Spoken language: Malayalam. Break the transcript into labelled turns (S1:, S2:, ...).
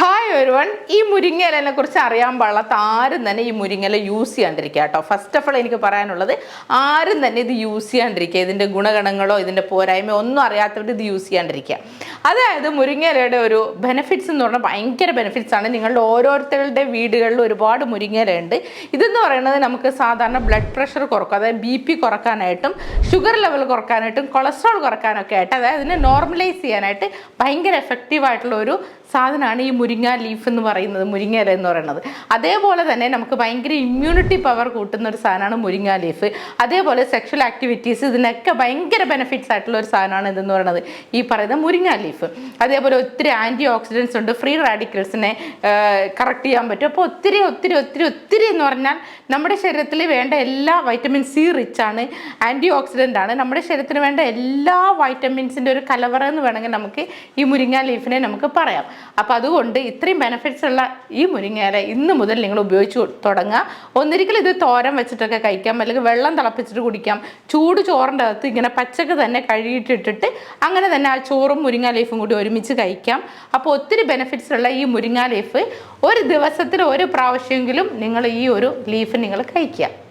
S1: Hi ഹായ് ഒരുവൺ ഈ മുരിങ്ങയിലനെ കുറിച്ച് അറിയാൻ പാടില്ലാത്ത ആരും തന്നെ ഈ മുരിങ്ങയില യൂസ് ചെയ്യാണ്ടിരിക്കുക കേട്ടോ. ഫസ്റ്റ് ഓഫ് ഓൾ എനിക്ക് പറയാനുള്ളത് ആരും തന്നെ ഇത് യൂസ് ചെയ്യാണ്ടിരിക്കുക. ഇതിന്റെ ഗുണഗണങ്ങളോ ഇതിന്റെ പോരായ്മയോ ഒന്നും അറിയാത്തവർ ഇത് യൂസ് ചെയ്യാണ്ടിരിക്കുക. അതായത് മുരിങ്ങയിലയുടെ ഒരു ബെനിഫിറ്റ്സ് എന്ന് പറഞ്ഞാൽ ഭയങ്കര ബെനിഫിറ്റ്സ് ആണ്. നിങ്ങളുടെ ഓരോരുത്തരുടെ വീടുകളിൽ ഒരുപാട് മുരിങ്ങയിലയുണ്ട്. ഇതെന്ന് പറയുന്നത് നമുക്ക് സാധാരണ ബ്ലഡ് പ്രഷർ കുറക്കും. അതായത് ബി പി കുറക്കാനായിട്ടും ഷുഗർ ലെവൽ കുറക്കാനായിട്ടും കൊളസ്ട്രോൾ കുറക്കാനൊക്കെ ആയിട്ട് അതായത് ഇതിനെ നോർമലൈസ് ചെയ്യാനായിട്ട് ഭയങ്കര എഫക്റ്റീവ് ആയിട്ടുള്ള ഒരു സാധനമാണ് ഈ മുരിങ്ങ ലീഫ് എന്ന് പറയുന്നത് മുരിങ്ങ ഇല എന്ന് പറയുന്നത്. അതേപോലെ തന്നെ നമുക്ക് ഭയങ്കര ഇമ്മ്യൂണിറ്റി പവർ കൂട്ടുന്ന ഒരു സാധനമാണ് മുരിങ്ങ ലീഫ് അതേപോലെ സെക്ഷൽ ആക്ടിവിറ്റീസ് ഇതിനൊക്കെ ഭയങ്കര ബെനിഫിറ്റ്സ് ആയിട്ടുള്ള ഒരു സാധനമാണ് ഇതെന്ന് പറയുന്നത്. ഈ പറയുന്ന മുരിങ്ങ ലീഫ് അതേപോലെ ഒത്തിരി ആന്റി ഓക്സിഡൻസ് ഉണ്ട് ഫ്രീ റാഡിക്കൽസിനെ കറക്റ്റ് ചെയ്യാൻ പറ്റും. അപ്പോൾ ഒത്തിരി ഒത്തിരി ഒത്തിരി ഒത്തിരി എന്ന് പറഞ്ഞാൽ നമ്മുടെ ശരീരത്തിൽ വേണ്ട എല്ലാ വൈറ്റമിൻ സി റിച്ച് ആണ് ആന്റി ഓക്സിഡന്റ് ആണ്. നമ്മുടെ ശരീരത്തിന് വേണ്ട എല്ലാ വൈറ്റമിൻസിന്റെ ഒരു കലവറ എന്ന് വേണമെങ്കിൽ നമുക്ക് ഈ മുരിങ്ങ ലീഫിനെ നമുക്ക് പറയാം. അപ്പോൾ അതുകൊണ്ട് ഇത്രയും ബെനിഫിറ്റ്സ് ഉള്ള ഈ മുരിങ്ങയില ഇന്ന് മുതൽ നിങ്ങൾ ഉപയോഗിച്ച് തുടങ്ങുക. ഒന്നിരിക്കലും ഇത് തോരൻ വെച്ചിട്ടൊക്കെ കഴിക്കാം അല്ലെങ്കിൽ വെള്ളം തിളപ്പിച്ചിട്ട് കുടിക്കാം. ചൂട് ചോറിന്റെ അകത്ത് ഇങ്ങനെ പച്ചക്ക് തന്നെ കഴുകിയിട്ടിട്ടിട്ട് അങ്ങനെ തന്നെ ആ ചോറും മുരിങ്ങ ലീഫും കൂടി ഒരുമിച്ച് കഴിക്കാം. അപ്പോൾ ഒത്തിരി ബെനിഫിറ്റ്സ് ഉള്ള ഈ മുരിങ്ങ ലീഫ് ഒരു ദിവസത്തിൽ ഒരു പ്രാവശ്യമെങ്കിലും നിങ്ങൾ ഈ ഒരു ലീഫ് നിങ്ങൾ കഴിക്കുക.